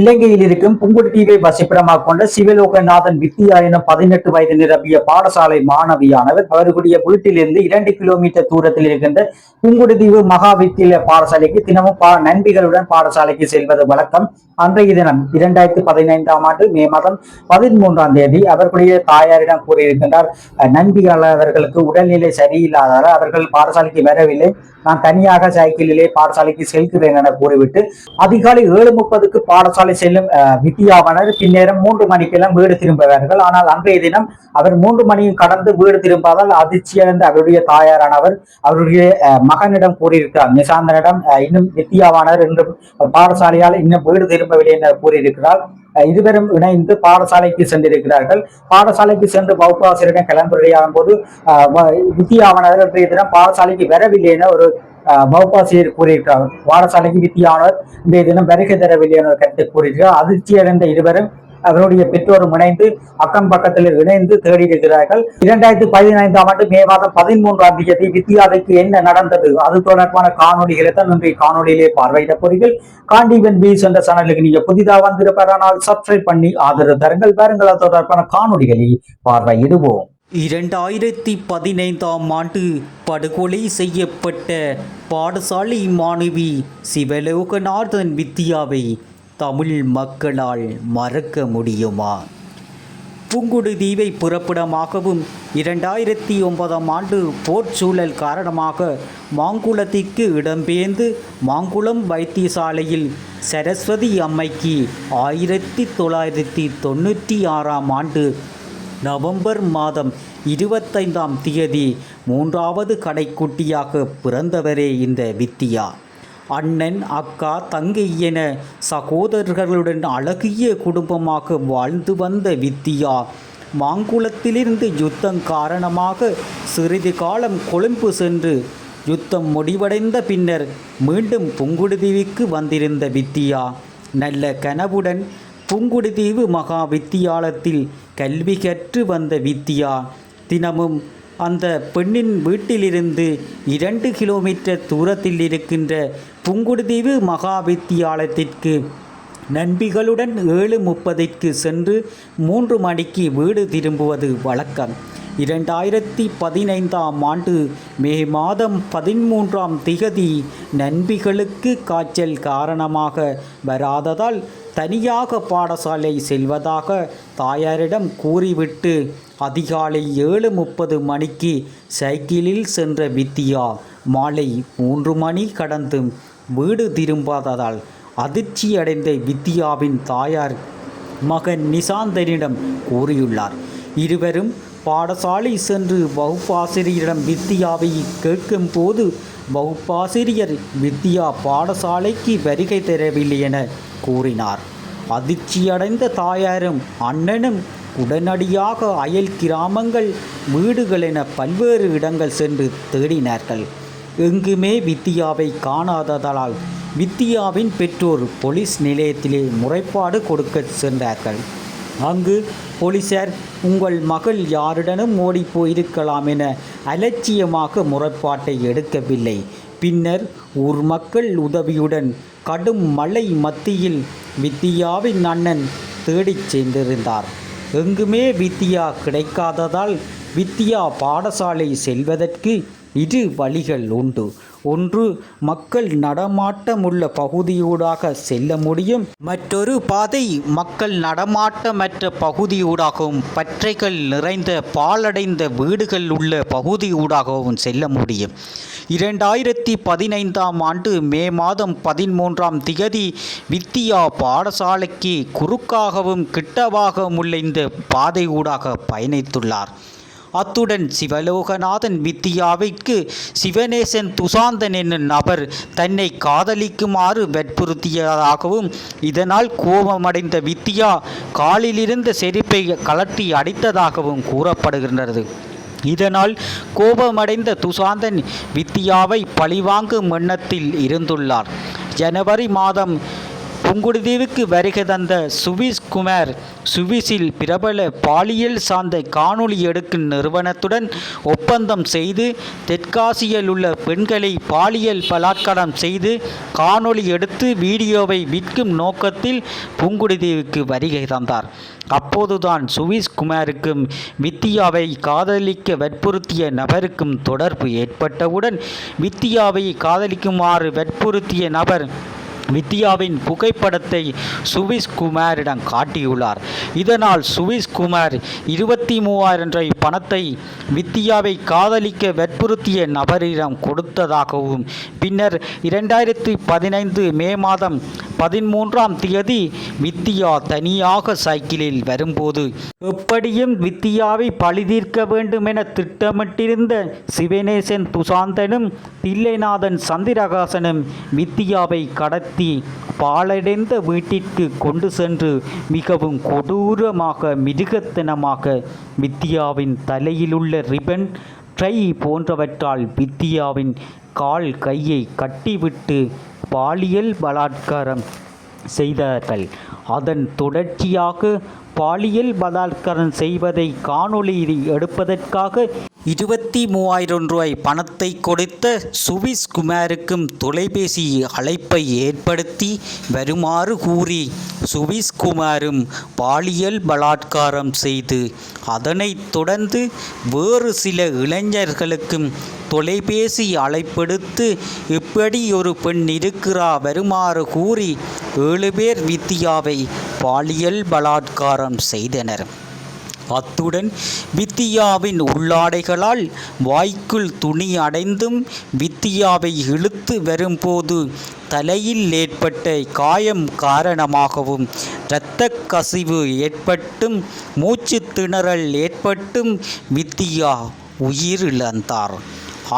இலங்கையில் இருக்கும் புங்குடுதீவை வசிப்பிடமாக கொண்ட சிவலோகநாதன் வித்தியா எனும் பதினெட்டு வயது நிரம்பிய பாடசாலை மாணவியானவர் அவர்களுடைய வீட்டிலிருந்து இரண்டு கிலோமீட்டர் தூரத்தில் இருக்கின்ற புங்குடுதீவு மகா வித்தியாலய பாடசாலைக்கு தினமும் பா நண்பிகளுடன் பாடசாலைக்கு செல்வது வழக்கம். அன்றைய தினம் இரண்டாயிரத்தி பதினைந்தாம் ஆண்டு மே மாதம் பதிமூன்றாம் தேதி அவர்களுடைய தாயாரிடம் கூறியிருக்கின்றார் அஹ், நண்பிகள் அவர்களுக்கு உடல்நிலை சரியில்லாதால் அவர்கள் பாடசாலைக்கு வரவில்லை. நான் தனியாக சைக்கிளிலே பாடசாலைக்கு செல்கிறேன் என கூறிவிட்டு அதிகாலை ஏழு முப்பதுக்கு பாடசாலை செல்லும் வித்யாவனர் பின்னேரம் மூன்று மணிக்கெல்லாம் வீடு திரும்புவார்கள். ஆனால் அன்றைய தினம் அவர் மூன்று மணியும் கடந்து வீடு திரும்பாதால் அதிர்ச்சியடைந்த அவருடைய தாயாரானவர் அவருடைய மகனிடம் கூறியிருக்கிறார். நிசாந்தனிடம் இன்னும் வித்யாவானர் என்று பாடசாலையால் இன்னும் வீடு திரும்பவில்லை என கூறியிருக்கிறார். இருவரும் இணைந்து பாடசாலைக்கு சென்றிருக்கிறார்கள். பாடசாலைக்கு சென்று வகுப்பாசிரியரிடம் கலந்துரையாடும் போது அஹ், வித்யாவனர் இன்றைய தினம் பாடசாலைக்கு வரவில்லை என ஒரு வகுப்பாசிரியர் கூறியிருக்கிறார். பாடசாலைக்கு வித்தியானவர். இன்றைய தினம் வருகை தர என கருத்து கூறியிருக்கிறார். அதிர்ச்சி அடைந்த இருவரும் அவருடைய பெற்றோரும் இணைந்து அக்கம் பக்கத்தில் இணைந்து தேடி இருக்கிறார்கள். இரண்டாயிரத்தி பதினைந்தாம் ஆண்டு மே மாதம் பதிமூன்றாம் தேதி வித்யாவுக்கு என்ன நடந்தது? அது தொடர்பான காணொலிகளை தான் இன்றைய காணொலியிலே பார்வையிட போறீர்கள் காண்டிவன் பீஸ் என்ற சேனலுக்கு நீங்க புதிதாக வந்திருப்பாரானால் சப்ஸ்கிரைப் பண்ணி ஆதரவு தருங்கள். பாருங்கள் அது தொடர்பான காணொலிகளை பார்வையிடுவோம். இரண்டாயிரத்தி பதினைந்தாம் ஆண்டு படுகொலை செய்யப்பட்ட பாடசாலை மாணவி சிவலோகநாதன் வித்யாவை தமிழ் மக்களால் மறக்க முடியுமா? புங்குடுதீவை புறப்படமாகவும் இரண்டாயிரத்தி ஒன்பதாம் ஆண்டு போர்ச்சூழல் காரணமாக மாங்குளத்திற்கு இடம்பெயர்ந்து மாங்குளம் வைத்தியசாலையில் சரஸ்வதி அம்மைக்கு ஆயிரத்தி தொள்ளாயிரத்தி தொண்ணூற்றி ஆறாம் ஆண்டு நவம்பர் மாதம் இருபத்தைந்தாம் தேதி மூன்றாவது கடைக்குட்டியாக பிறந்தவரே இந்த வித்தியா. அண்ணன் அக்கா தங்கை என சகோதரர்களுடன் அழகிய குடும்பமாக வாழ்ந்து வந்த வித்தியா மாங்குளத்திலிருந்து யுத்தம் காரணமாக சிறிது காலம் கொழும்பு சென்று யுத்தம் முடிவடைந்த பின்னர் மீண்டும் புங்குடுதீவுக்கு வந்திருந்த வித்தியா நல்ல கனவுடன் புங்குடுதீவு மகா வித்தியாலத்தில் கல்வி கற்று வந்த வித்தியா தினமும் அந்த பெண்ணின் வீட்டிலிருந்து இரண்டு கிலோமீட்டர் தூரத்தில் இருக்கின்ற புங்குடுதீவு மகா வித்தியாலயத்திற்கு நண்பிகளுடன் ஏழு முப்பதிற்கு சென்று மூன்று மணிக்கு வீடு திரும்புவது வழக்கம். இரண்டாயிரத்தி பதினைந்தாம் ஆண்டு மே மாதம் பதிமூன்றாம் திகதி நண்பிகளுக்கு காய்ச்சல் காரணமாக வராததால் தனியாக பாடசாலை செல்வதாக தாயாரிடம் கூறிவிட்டு அதிகாலை ஏழு முப்பது மணிக்கு சைக்கிளில் சென்ற வித்தியா மாலை மூன்று மணி கடந்தும் வீடு திரும்பாததால் அதிர்ச்சியடைந்த வித்யாவின் தாயார் மகன் நிசாந்தனிடம் கூறியுள்ளார். இருவரும் பாடசாலை சென்று வகுப்பாசிரியரிடம் வித்யாவை கேட்கும் போது வகுப்பாசிரியர் வித்யா பாடசாலைக்கு வருகை தரவில்லை என கூறினார். அதிர்ச்சியடைந்த தாயாரும் அண்ணனும் உடனடியாக அயல் கிராமங்கள் வீடுகள் என பல்வேறு இடங்கள் சென்று தேடினார்கள். எங்குமே வித்தியாவை காணாததால் வித்தியாவின் பெற்றோர் போலீஸ் நிலையத்திலே முறைப்பாடு கொடுக்க சென்றார்கள். அங்கு போலீசார் உங்கள் மகள் யாருடனும் ஓடிப்போயிருக்கலாம் என அலட்சியமாக முறைப்பாட்டை எடுக்கவில்லை. பின்னர் ஊர் மக்கள் உதவியுடன் கடும் மழை மத்தியில் வித்தியாவின் அண்ணன் தேடிச் சென்றிருந்தார். எங்குமே வித்தியா கிடைக்காததால் வித்தியா பாடசாலை செல்வதற்கு இரு வழிகள் உண்டு. ஒன்று மக்கள் நடமாட்டமுள்ள பகுதியூடாக செல்ல முடியும். மற்றொரு பாதை மக்கள் நடமாட்டமற்ற பகுதியூடாகவும் பற்றைகள் நிறைந்த பாலடைந்த வீடுகள் உள்ள பகுதியூடாகவும் செல்ல முடியும். இரண்டாயிரத்தி பதினைந்தாம் ஆண்டு மே மாதம் பதிமூன்றாம் திகதி வித்தியா பாடசாலைக்கு குறுக்காகவும் கிட்டவாகவும் உள்ள இந்த பாதை ஊடாக பயணித்துள்ளார். அத்துடன் சிவலோகநாதன் வித்தியாவிற்கு சிவநேசன் துசாந்தன் என்னும் நபர் தன்னை காதலிக்குமாறு வற்புறுத்தியதாகவும் இதனால் கோபமடைந்த வித்தியா காலிலிருந்த செருப்பை கலட்டி அடித்ததாகவும் கூறப்படுகின்றது. இதனால் கோபமடைந்த துசாந்தன் வித்தியாவை பழிவாங்கும் எண்ணத்தில் இருந்துள்ளார். ஜனவரி மாதம் புங்குடுதீவுக்கு வருகை தந்த சுவிஸ் குமார் சுவிஸில் பிரபல பாலியல் சார்ந்த காணொளி எடுக்கும் நிறுவனத்துடன் ஒப்பந்தம் செய்து தெற்காசியில் உள்ள பெண்களை பாலியல் பலாத்காரம் செய்து காணொளி எடுத்து வீடியோவை விற்கும் நோக்கத்தில் புங்குடுதீவுக்கு வருகை தந்தார். அப்போதுதான் சுவிஸ் குமாருக்கும் வித்தியாவை காதலிக்க வற்புறுத்திய நபருக்கும் தொடர்பு ஏற்பட்டவுடன் வித்தியாவை காதலிக்குமாறு வற்புறுத்திய நபர் வித்யாவின் புகைப்படத்தை சுவிஸ் குமாரிடம் காட்டியுள்ளார். இதனால் சுவிஸ் குமார் இருபத்தி மூவாயிரம் ரூபாய் பணத்தை வித்யாவை காதலிக்க வற்புறுத்திய நபரிடம் கொடுத்ததாகவும் பின்னர் இரண்டாயிரத்தி பதினைந்து மே மாதம் பதிமூன்றாம் தேதி வித்யா தனியாக சைக்கிளில் வரும்போது எப்படியும் வித்தியாவை பழிதீர்க்க வேண்டும் என திட்டமிட்டிருந்த சிவனேசன் துசாந்தனும் தில்லைநாதன் சந்திரகாசனும் வித்தியாவை கடத்தி பாழடைந்த வீட்டிற்கு கொண்டு சென்று மிகவும் கொடூரமாக மிருகத்தனமாக வித்தியாவின் தலையிலுள்ள ரிபன் ட்ரை போன்றவற்றால் வித்தியாவின் கால் கையை கட்டிவிட்டு பாலியல் பலாத்காரம் செய்தார்கள். அதன் தொடர்ச்சியாக பாலியல் பலாத்காரம் செய்வதை காணொளி எடுப்பதற்காக இருபத்தி மூவாயிரம் ரூபாய் பணத்தை கொடுத்த சுவிஸ் குமாருக்கும் தொலைபேசி அழைப்பை ஏற்படுத்தி வருமாறு கூறி சுவிஸ் குமாரும் பாலியல் பலாத்காரம் செய்து அதனைத் தொடர்ந்து வேறு சில இளைஞர்களுக்கும் தொலைபேசி அழைப்பெடுத்து இப்படி ஒரு பெண் இருக்கிறா? வருமாறு கூறி ஏழு பேர் வித்தியாவை பாலியல் பலாத்காரம் செய்தனர். அத்துடன் வித்தியாவின் உள்ளாடைகளால் வாய்க்குள் துணி அடைந்தும் வித்தியாவை இழுத்து வரும்போது தலையில் ஏற்பட்ட காயம் காரணமாகவும் இரத்த கசிவு ஏற்பட்டும் மூச்சு திணறல் ஏற்பட்டும் வித்தியா உயிரிழந்தார்.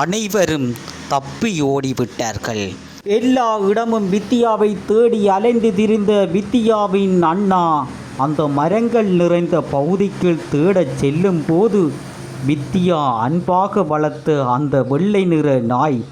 அனைவரும் தப்பி ஓடிவிட்டார்கள். எல்லா இடமும் வித்தியாவை தேடி அலைந்து திரிந்த வித்தியாவின் அண்ணா அந்த மரங்கள் நிறைந்த பகுதிக்குள் தேடச் செல்லும் போது வித்தியா அன்பாக வளர்த்த அந்த வெள்ளை நிற நாய்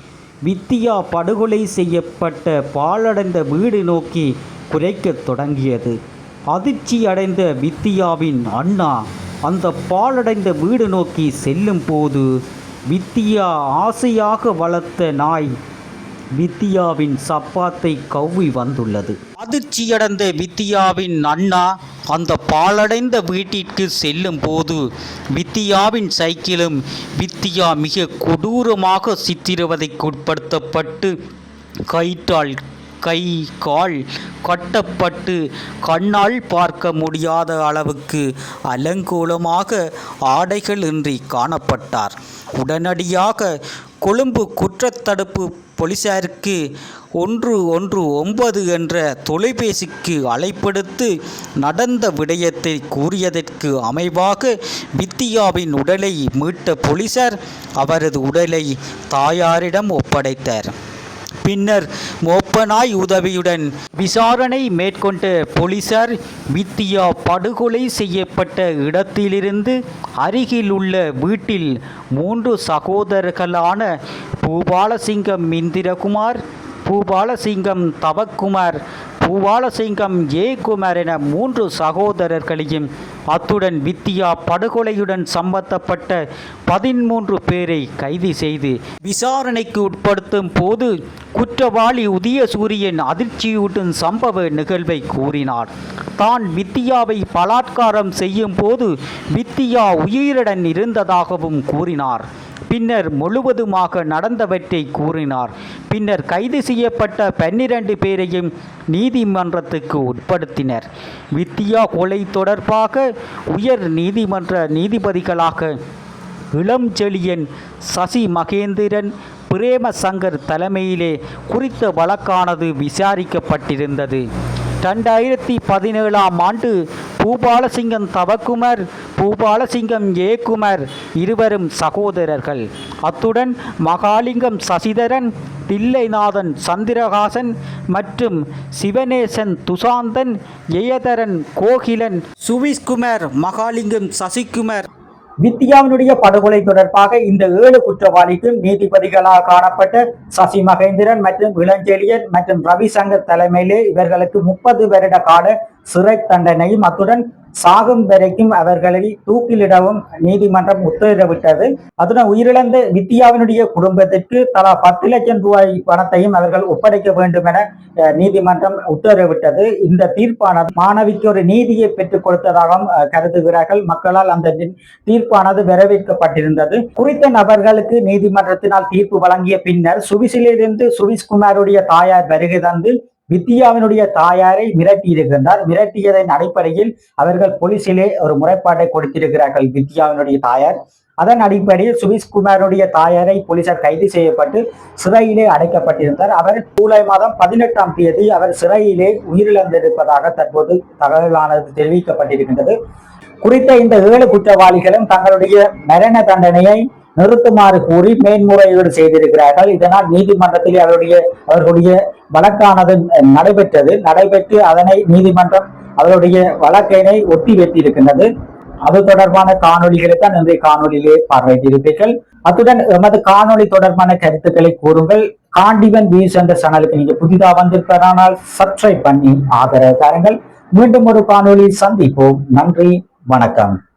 வித்தியா படுகொலை செய்யப்பட்ட பாழடைந்த வீடு நோக்கி குறைக்கத் தொடங்கியது. அதிர்ச்சி அடைந்த வித்தியாவின் அண்ணா அந்த பாழடைந்த வீடு நோக்கி செல்லும் போது வித்தியா ஆசையாக வளர்த்த நாய் வித்தியாவின் சப்பாத்தை கவ்வி வந்துள்ளது. அதிர்ச்சியடைந்த வித்தியாவின் அண்ணா அந்த பாழடைந்த வீட்டிற்கு செல்லும் போது வித்தியாவின் சைக்கிளும் வித்தியா மிக கொடூரமாக சித்திரவதைக்குட்படுத்தப்பட்டு கயிற்றால் கை கால் கட்டப்பட்டு கண்ணால் பார்க்க முடியாத அளவுக்கு அலங்கோலமாக ஆடைகள் இன்றி காணப்பட்டார். உடனடியாக கொழும்பு குற்றத்தடுப்பு போலீசாருக்கு ஒன்று ஒன்று ஒன்பது என்ற தொலைபேசிக்கு அழைப்படுத்து நடந்த விடயத்தை கூறியதற்கு அமைவாக வித்தியாவின் உடலை மீட்ட போலீசார் அவரது உடலை தாயாரிடம் ஒப்படைத்தார். பின்னர் மோப்பனாய் உதவியுடன் விசாரணை மேற்கொண்ட போலீசார் வித்தியா படுகொலை செய்யப்பட்ட இடத்திலிருந்து அருகில் உள்ள வீட்டில் மூன்று சகோதரர்களான பூபாலசிங்கம் இந்திரகுமார் பூபாலசிங்கம் தவக்குமார் பூபாலசிங்கம் ஜெயக்குமார் என மூன்று சகோதரர்களையும் அத்துடன் வித்தியா படுகொலையுடன் சம்பந்தப்பட்ட பதிமூன்று பேரை கைது செய்து விசாரணைக்கு உட்படுத்தும் போது குற்றவாளி உதயசூரியன் அதிர்ச்சியூட்டும் சம்பவ நிகழ்வை கூறினார். தான் வித்தியாவை பலாத்காரம் செய்யும் போது வித்தியா உயிருடன் இருந்ததாகவும் கூறினார். பின்னர் முழுவதுமாக நடந்தவற்றை கூறினார். பின்னர் கைது செய்யப்பட்ட பன்னிரண்டு பேரையும் நீதிமன்றத்துக்கு உட்படுத்தினர். வித்தியா கொலை தொடர்பாக உயர் நீதிமன்ற நீதிபதிகளாக இளம்செழியன் சசி மகேந்திரன் பிரேமசங்கர் தலைமையிலே குறித்த வழக்கானது விசாரிக்கப்பட்டிருந்தது. ரெண்டாயிரத்தி பதினேழாம் ஆண்டு பூபாலசிங்கம் தவக்குமர் பூபாலசிங்கம் ஏகுமர் இருவரும் சகோதரர்கள். அத்துடன் மகாலிங்கம் சசிதரன் தில்லைநாதன் சந்திரகாசன் மற்றும் சிவனேசன் துசாந்தன் ஜெயதரன் கோகிலன் சுவிஸ்குமார் மகாலிங்கம் சசிகுமார். வித்யாவினுடைய படுகொலை தொடர்பாக இந்த ஏழு குற்றவாளிக்கும் நீதிபதிகளாக காணப்பட்ட சசி மகேந்திரன் மற்றும் இளஞ்செழியன் மற்றும் ரவிசங்கர் தலைமையிலே இவர்களுக்கு முப்பது வருட கால சிறை தண்டனையும் அத்துடன் சாகும் வரைக்கும் அவர்களை தூக்கிலிடவும் நீதிமன்றம் உத்தரவிட்டது. அத்துடன் உயிரிழந்த வித்யாவினுடைய குடும்பத்திற்கு தலா பத்து லட்சம் ரூபாய் பணத்தையும் அவர்கள் ஒப்படைக்க வேண்டும் என நீதிமன்றம் உத்தரவிட்டது. இந்த தீர்ப்பானது மாணவிக்கு ஒரு நீதியை பெற்றுக் கொடுத்ததாகவும் கருதுகிறார்கள். மக்களால் அந்த தீர்ப்பானது வரவேற்கப்பட்டிருந்தது. குறித்த நபர்களுக்கு நீதிமன்றத்தினால் தீர்ப்பு வழங்கிய பின்னர் சுவிசிலிருந்து சுவிஸ் குமாருடைய தாயார் வருகை தந்து வித்யாவினுடைய தாயாரை மிரட்டியிருக்கின்றார். மிரட்டியதன் அடிப்படையில் அவர்கள் போலீசிலே ஒரு முறைப்பாட்டை கொடுத்திருக்கிறார்கள் வித்யாவினுடைய தாயார். அதன் அடிப்படையில் சுவிஸ் தாயாரை போலீசார் கைது செய்யப்பட்டு சிறையிலே அடைக்கப்பட்டிருந்தார். அவர் ஜூலை மாதம் பதினெட்டாம் தேதி அவர் சிறையிலே உயிரிழந்திருப்பதாக தற்போது தகவலானது தெரிவிக்கப்பட்டிருக்கின்றது. குறித்த இந்த ஏழு குற்றவாளிகளும் தங்களுடைய மரண தண்டனையை நிறுத்துமாறு கூறி மேன்முறையீடு செய்திருக்கிறார்கள். இதனால் நீதிமன்றத்தில் அவருடைய அவர்களுடைய வழக்கானது நடைபெற்றது. நடைபெற்று அதனை நீதிமன்றம் அவருடைய வழக்கினை ஒத்தி வைத்திருக்கின்றது அது தொடர்பான காணொலிகளை தான் இன்றைய காணொளியிலே பார்வையிட்டிருப்பீர்கள். அத்துடன் எமது காணொளி தொடர்பான கருத்துக்களை கூறுங்கள். காண்டிவன் வியூஸ் என்ற சேனலுக்கு நீங்க புதிதாக வந்திருப்பதனால் சப்ஸ்கிரைப் பண்ணி ஆதரவு தாருங்கள். மீண்டும் ஒரு காணொளியில் சந்திப்போம். நன்றி. வணக்கம்.